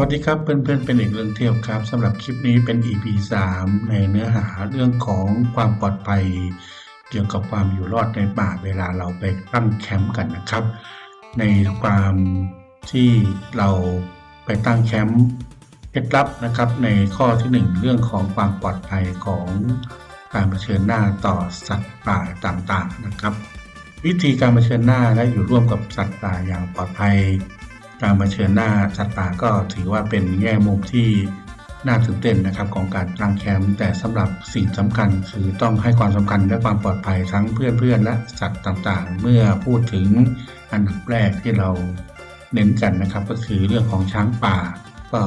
วัสดีครับเพื่อนๆเป็นเอกเรื่องเที่ยวครับสำหรับคลิปนี้เป็น EP 3 ในเนื้อหาเรื่องของความปลอดภัย เกี่ยวกับความอยู่รอดในป่าเวลาเราไปตั้งแคมป์กันนะครับ ในความที่เราไปตั้งแคมป์เคล็ดลับนะครับ ในข้อที่ 1 เรื่องของความปลอดภัยของการเผชิญหน้าต่อสัตว์ป่าต่างๆนะครับ วิธีการเผชิญหน้าและอยู่ร่วมกับสัตว์ป่าอย่างปลอดภัย การมาเชิญหน้าสัตว์ป่าก็ถือว่าเป็นแง่มุมที่น่าตื่นเต้นนะครับของการตั้งแคมป์แต่สำหรับสิ่งสำคัญคือต้องให้ความสำคัญและความปลอดภัยทั้งเพื่อนๆและสัตว์ต่างๆ เมื่อพูดถึงอันดับแรกที่เราเน้นกันนะครับ ก็คือเรื่องของช้างป่า ก็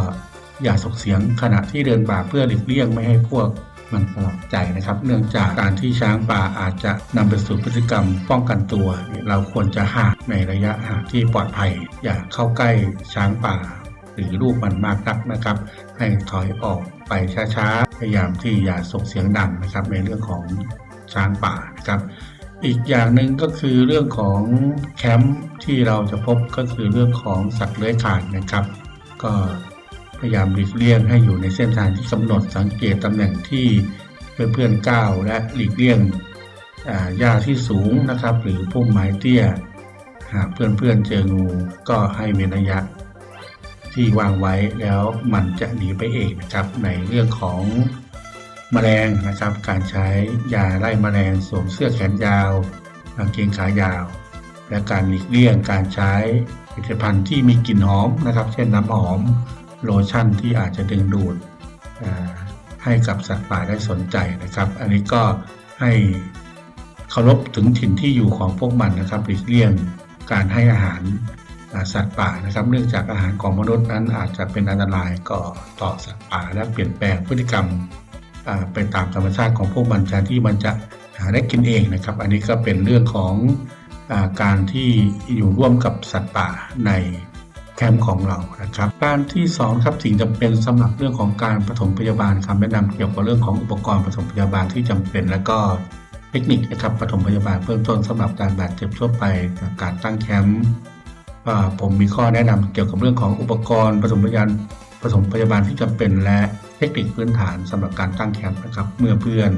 อย่าส่งเสียงขณะที่เดินป่าเพื่อหลีกเลี่ยงไม่ให้พวก มันสลับใจนะครับ เนื่องจากการที่ช้างป่าอาจจะนำไปสู่พฤติกรรมป้องกันตัว เราควรจะห่างในระยะห่างที่ปลอดภัย อย่าเข้าใกล้ช้างป่า หรือลูกมันมากนักนะครับ ให้ถอยออกไปช้าๆพยายามที่อย่าส่งเสียงดังนะครับ ในเรื่องของช้างป่านะครับอีกอย่างหนึ่งก็คือเรื่องของแคมป์ที่เราจะพบก็คือเรื่องของสัตว์เลื้อยคลานนะครับ ก็ พยายามหลีกเลี่ยงให้อยู่ในเส้นทางที่กำหนดสังเกตตำแหน่งที่เพื่อนๆก้าวและหลีกเลี่ยงอ่าหญ้าที่สูงนะครับ หรือพุ่มไม้เตี้ย หากเพื่อนๆเจองูก็ให้เว้นระยะ ที่วางไว้แล้วมันจะหนีไปเองนะครับในเรื่องของแมลงนะครับ การใช้ยาไล่แมลงสวมเสื้อแขนยาวกางเกงขายาว และการหลีกเลี่ยงการใช้ผลิตภัณฑ์ที่มีกลิ่นหอมนะครับ เช่นน้ำหอม โลชั่นที่อาจจะดึงดูดให้กับสัตว์ป่าได้สนใจนะครับ อันนี้ก็ให้เคารพถึงถิ่นที่อยู่ของพวกมันนะครับหลีกเลี่ยงการให้อาหารสัตว์ป่านะครับ เนื่องจากอาหารของมนุษย์นั้นอาจจะเป็นอันตรายก่อต่อสัตว์ป่าและเปลี่ยนแปลงพฤติกรรมไปตามธรรมชาติของพวกมันแทนที่มันจะหาได้กินเองนะครับ อันนี้ก็เป็นเรื่องของอการที่อยู่ร่วมกับสัตว์ป่าใน แคมป์ของเรานะครับ การที่สองครับสิ่งจำเป็นสำหรับเรื่องของการปฐมพยาบาลคำแนะนำเกี่ยวกับเรื่องของอุปกรณ์ปฐมพยาบาลที่จำเป็น และก็เทคนิคนะครับปฐมพยาบาลเบื้องต้นสำหรับการบาดเจ็บทั่วไปการตั้งแคมป์อ่าผมมีข้อแนะนำเกี่ยวกับเรื่องของอุปกรณ์ปฐมพยาบาลปฐมพยาบาลที่จำเป็นและเทคนิคพื้นฐานสำหรับการตั้งแคมป์นะครับ เมื่อเพื่อน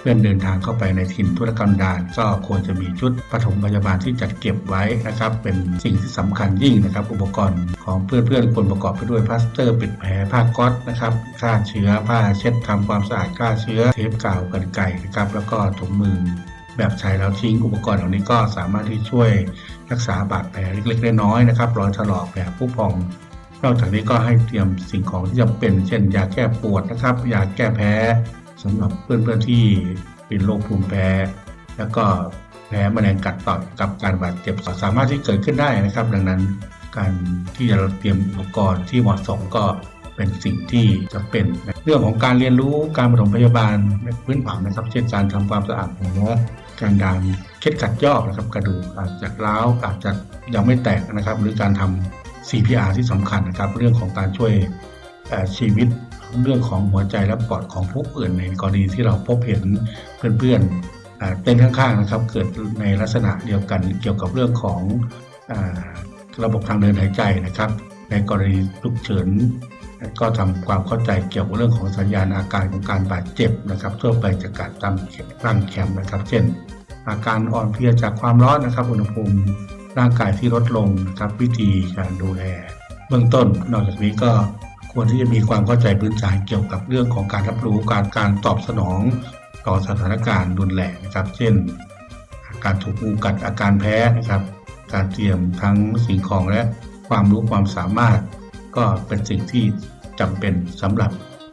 เพื่อนเดินทางเข้าไปในถิ่นธุรกันดารก็ควรจะมีชุดปฐมพยาบาลที่จัดเก็บไว้นะครับ เป็นสิ่งที่สำคัญยิ่งนะครับ อุปกรณ์ของเพื่อนๆควรประกอบไปด้วยพลาสเตอร์ ปิดแผลผ้าก๊อซนะครับฆ่าเชื้อผ้าเช็ดทำความสะอาดฆ่าเชื้อเทปกาวกันไก่นะครับ แล้วก็ถุงมือแบบใช้แล้วทิ้งอุปกรณ์เหล่านี้ก็สามารถที่ช่วยรักษาบาดแผลเล็กๆน้อยๆนะครับรอยถลอกแผลผู้พองนอกจากนี้ก็ให้เตรียมสิ่งของที่จำเป็น เช่น ยาแก้ปวดนะครับ ยาแก้แพ้ สำหรับเพื่อนๆที่เป็นโรคภูมิแพ้ แล้วก็แพ้แมลงกัดต่อยกับการบาดเจ็บสามารถที่เกิดขึ้นได้นะครับ ดังนั้นการที่จะเตรียมอุปกรณ์ที่เหมาะสมก็เป็นสิ่งที่จำเป็นเรื่องของการเรียนรู้การปฐมพยาบาลในพื้นฐานนะครับ เช่นการทำความสะอาดแผลการดามเคล็ดขัดยอกนะครับ กระดูกอาจจะร้าวอาจจะยังไม่แตกนะครับ หรือการทำ CPR ที่สำคัญนะครับ เรื่องของการช่วยชีวิต เรื่องของหัวใจและปอดของผู้อื่นในกรณีที่เราพบเห็นเพื่อนๆเต้นข้างๆนะครับ เกิดในลักษณะเดียวกันเกี่ยวกับเรื่องของอระบบทางเดินหายใจนะครับ ในกรณีฉุกเฉินก็ทำความเข้าใจเกี่ยวกับเรื่องของสัญญาณอาการของการบาดเจ็บนะครับทั่วไปจากการตั้งตั้งแคมป์นะครับ เช่น อาการอ่อนเพลียจากความร้อนนะครับ อุณหภูมิร่างกายที่ลดลงนะครับวิธีการดูแล เบื้องต้นนอกจากนี้ก็ ควรที่จะมีความเข้าใจพื้นฐานเกี่ยวกับเรื่องของการรับรู้การการตอบสนองต่อสถานการณ์รุนแรงนะครับ เช่น การถูกงูกัดอาการแพ้นะครับ การเตรียมทั้งสิ่งของและความรู้ความสามารถ ก็เป็นสิ่งที่จำเป็นสำหรับ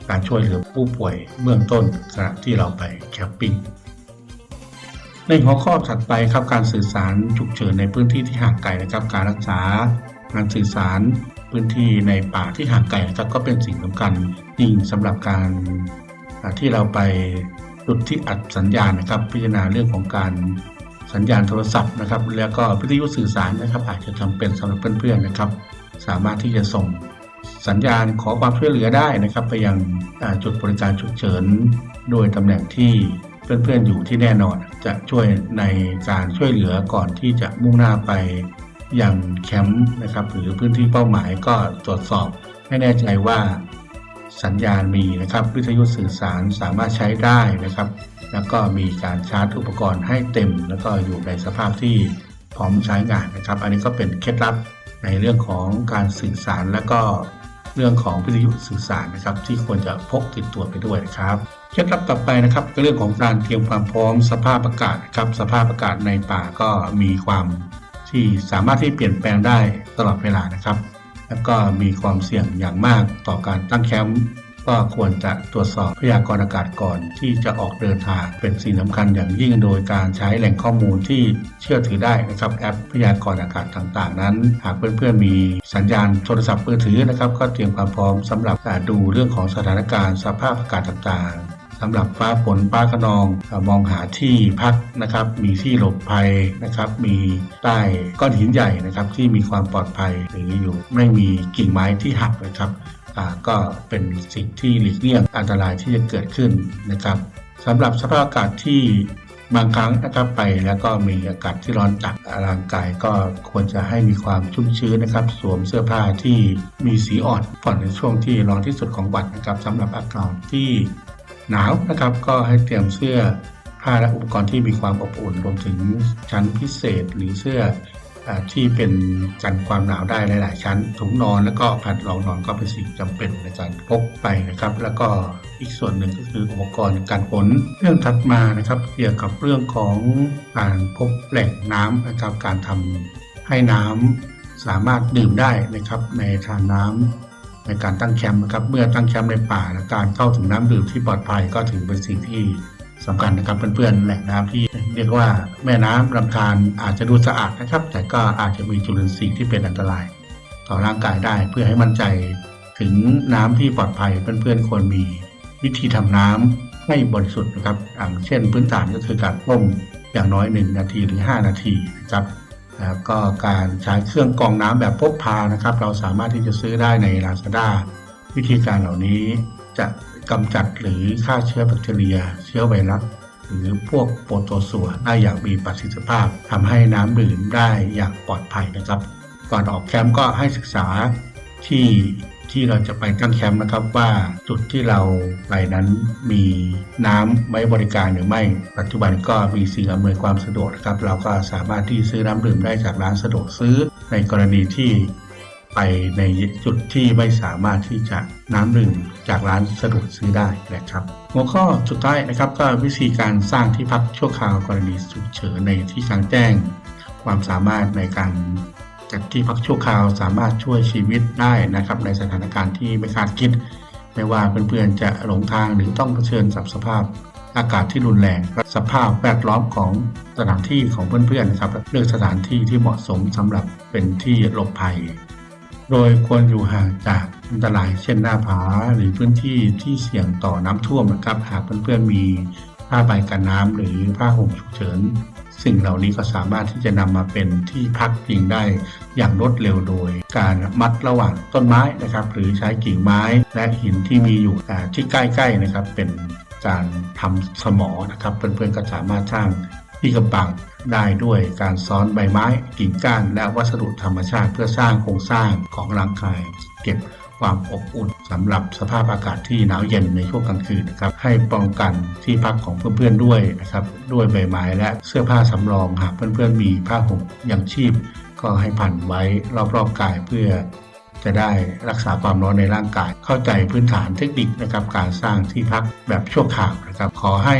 การช่วยเหลือผู้ป่วยเบื้องต้นขณะที่เราไปแคมปิ้งในหัวข้อถัดไปครับการสื่อสารฉุกเฉินในพื้นที่ที่ห่างไกลนะครับ การรักษาการสื่อสาร พื้นที่ในป่าที่ห่างไกลนะครับก็เป็นสิ่งสำคัญยิ่งสำหรับการที่เราไปจุดที่อัดสัญญาณนะครับ พิจารณาเรื่องของการสัญญาณโทรศัพท์นะครับ แล้วก็วิทยุสื่อสารนะครับ อาจจะจำเป็นสำหรับเพื่อนๆนะครับ สามารถที่จะส่งสัญญาณขอความช่วยเหลือได้นะครับ ไปยังจุดบริการฉุกเฉิน โดยตำแหน่งที่เพื่อนๆอยู่ที่แน่นอน จะช่วยในการช่วยเหลือก่อนที่จะมุ่งหน้าไป อยังแคมป์นะครับ หรือพื้นที่เป้าหมายก็ตรวจสอบไม่แน่ใจว่าสัญญาณมีนะครับ วิทยุสื่อสารสามารถใช้ได้นะครับ แล้วก็มีการชาร์จอุปกรณ์ให้เต็ม แล้วก็อยู่ในสภาพที่พร้อมใช้งานนะครับ อันนี้ก็เป็นเคล็ดลับในเรื่องของการสื่อสารแล้วก็เรื่องของวิทยุสื่อสารนะครับ ที่ควรจะพกติดตัวไปด้วยนะครับเคล็ดลับต่อไปนะครับก็เรื่องของการเตรียมความพร้อมสภาพอากาศนะครับ สภาพอากาศในป่าก็มีความ ที่สามารถที่เปลี่ยนแปลงได้ตลอดเวลานะครับ แล้วก็มีความเสี่ยงอย่างมากต่อการตั้งแคมป์ก็ควรจะตรวจสอบพยากรณ์อากาศก่อนที่จะออกเดินทางเป็นสิ่งสำคัญอย่างยิ่งโดยการใช้แหล่งข้อมูลที่เชื่อถือได้นะครับแอปพยากรณ์อากาศต่างๆ นั้น หากเพื่อนๆมีสัญญาณโทรศัพท์มือถือนะครับ ก็เตรียมความพร้อมสำหรับการดูเรื่องของสถานการณ์สภาพอากาศต่างๆ สำหรับฟ้าฝนฟ้าขนองมองหาที่พักนะครับ มีที่หลบภัยนะครับ มีใต้ก้อนหินใหญ่นะครับ ที่มีความปลอดภัยหรืออยู่ไม่มีกิ่งไม้ที่หักนะครับก็เป็นสิ่งที่หลีกเลี่ยงอันตรายที่จะเกิดขึ้นนะครับสำหรับสภาพอากาศที่บางครั้งนะครับไปแล้วก็มีอากาศที่ร้อนจัดร่างกายก็ควรจะให้มีความชุ่มชื้นนะครับ สวมเสื้อผ้าที่มีสีอ่อนผ่อนในช่วงที่ร้อนที่สุดของวันนะครับสำหรับอากาศที่ หนาวนะครับ ก็ให้เตรียมเสื้อผ้าและอุปกรณ์ที่มีความอบอุ่นรวมถึงชั้นพิเศษหรือเสื้ออที่เป็นกันความหนาวได้หลาย ๆ ชั้น ถุงนอนแล้วก็แผ่นรองนอนก็เป็นสิ่งจำเป็นในการพกไปนะครับ แล้วก็อีกส่วนหนึ่งก็คืออุปกรณ์การฝนเรื่องถัดมานะครับเกี่ยวกับเรื่องของการพบแหล่งน้ำนะครับการทำให้น้ำสามารถดื่มได้นะครับในทานน้ำ ในการตั้งแคมป์นะครับ เมื่อตั้งแคมป์ในป่าและการเข้าถึงน้ำดื่มที่ปลอดภัยก็ถือเป็นสิ่งที่สำคัญนะครับเพื่อนๆแหล่งน้ำที่เรียกว่าแม่น้ำลำธารอาจจะดูสะอาดนะครับ แต่ก็อาจจะมีจุลินทรีย์ที่เป็นอันตราย ต่อร่างกายได้เพื่อให้มั่นใจถึงน้ำที่ปลอดภัยเพื่อนๆควรมีวิธีทำน้ำให้บริสุทธิ์นะครับอย่างเช่นพื้นฐานก็คือการต้มอย่างน้อย 1 นาทีหรือ5นาทีนะครับ แล้วก็การใช้เครื่องกรองน้ำแบบพกพานะครับ เราสามารถที่จะซื้อได้ใน Lazada วิธีการเหล่านี้จะกำจัดหรือฆ่าเชื้อแบคทีเรีย เชื้อไวรัสหรือพวกโปรโตซัวได้อย่างมีประสิทธิภาพทำให้น้ำดื่มได้อย่างปลอดภัยนะครับ ก่อนออกแคมป์ก็ให้ศึกษาที่ ที่เราจะไปตั้งแคมป์นะครับว่าจุดที่เราไปนั้นมีน้ำไว้บริการหรือไม่ ปัจจุบันก็มีสิ่งอำนวยความสะดวกนะครับ เราก็สามารถที่ซื้อน้ำดื่มได้จากร้านสะดวกซื้อ ในกรณีที่ไปในจุดที่ไม่สามารถที่จะน้ำดื่มจากร้านสะดวกซื้อได้นะครับ หัวข้อสุดท้ายนะครับก็วิธีการสร้างที่พักชั่วคราวกรณีฉุกเฉินในที่กลางแจ้ง ความสามารถในการ จัดที่พักชั่วคราวสามารถช่วยชีวิตได้นะครับ ในสถานการณ์ที่ไม่คาดคิด ไม่ว่าเพื่อนๆจะหลงทางหรือต้องเผชิญกับสภาพอากาศที่รุนแรงสภาพแวดล้อมของสถานที่ของเพื่อนๆนะครับเลือกสถานที่ที่เหมาะสมสำหรับเป็นที่หลบภัย โดยควรอยู่ห่างจากอันตราย เช่นหน้าผาหรือพื้นที่ที่เสี่ยงต่อน้ำท่วมนะครับ หากเพื่อนๆมีผ้าใบกันน้ำหรือผ้าห่มฉุกเฉิน สิ่งเหล่านี้ก็สามารถที่จะนำมาเป็นที่พักพิงได้อย่างรวดเร็วโดย การมัดระหว่างต้นไม้นะครับ หรือใช้กิ่งไม้และหินที่มีอยู่ที่ใกล้ๆนะครับ เป็นการทำสมอนะครับ เพื่อนๆก็สามารถสร้างที่กำบังได้ด้วยการซ้อนใบไม้กิ่งก้านและวัสดุธรรมชาติเพื่อสร้างโครงสร้างของร่างกายเก็บ ความอบอุ่นสำหรับสภาพอากาศที่หนาวเย็นในช่วงกลางคืนนะครับให้ป้องกันที่พักของเพื่อนๆด้วยนะครับด้วยใบไม้และเสื้อผ้าสำรองหากเพื่อนๆมีผ้าห่มยังชีพ ก็ให้พันไว้รอบๆกายเพื่อจะได้รักษาความร้อนในร่างกาย เข้าใจพื้นฐานเทคนิคนะครับการสร้างที่พักแบบชั่วคราวนะครับขอให้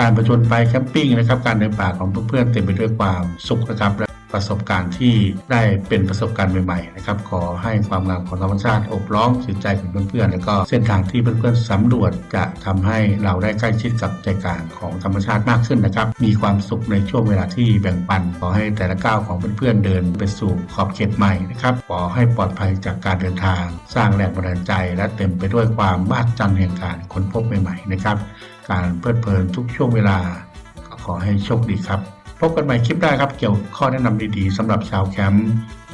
การประจนไปแคมปิ้งนะครับการเดินป่าของเพื่อนๆเต็มไปด้วยความสุขนะครับ ประสบการณ์ที่ได้เป็นประสบการณ์ใหม่ๆนะครับขอให้ความงามของธรรมชาติอบล้อมจิตใจของเพื่อนๆแล้วก็เส้นทางที่เพื่อนๆสำรวจจะทำให้เราได้ใกล้ชิดกับใจกลางของธรรมชาติมากขึ้นนะครับ มีความสุขในช่วงเวลาที่แบ่งปันขอให้แต่ละก้าวของเพื่อนๆเดินไปสู่ขอบเขตใหม่นะครับขอให้ปลอดภัยจากการเดินทาง สร้างแรงบันดาลใจ และเต็มไปด้วยความมหัศจรรย์แห่งการค้นพบใหม่ๆนะครับ การเพลิดเพลินทุกช่วงเวลาขอให้โชคดีครับ บกันใหม่คลิปหน้าครับ เกี่ยวข้อแนะนำดีๆสำหรับชาวแคมป์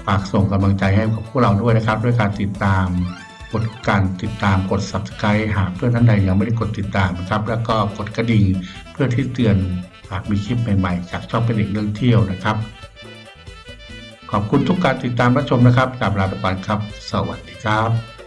ฝากส่งกำลังใจให้กับพวกเราด้วยนะครับ ด้วยการติดตามกดการติดตามกด subscribe หากเพื่อนท่านใดยังไม่ได้กดติดตามนะครับ แล้วก็กดกระดิ่งเพื่อที่เตือนหากมีคลิปใหม่ๆจากช่องเป็นเด็กเรื่องเที่ยวนะครับ ขอบคุณทุกการติดตามรับชมนะครับกลับลาไปก่อนครับ สวัสดีครับ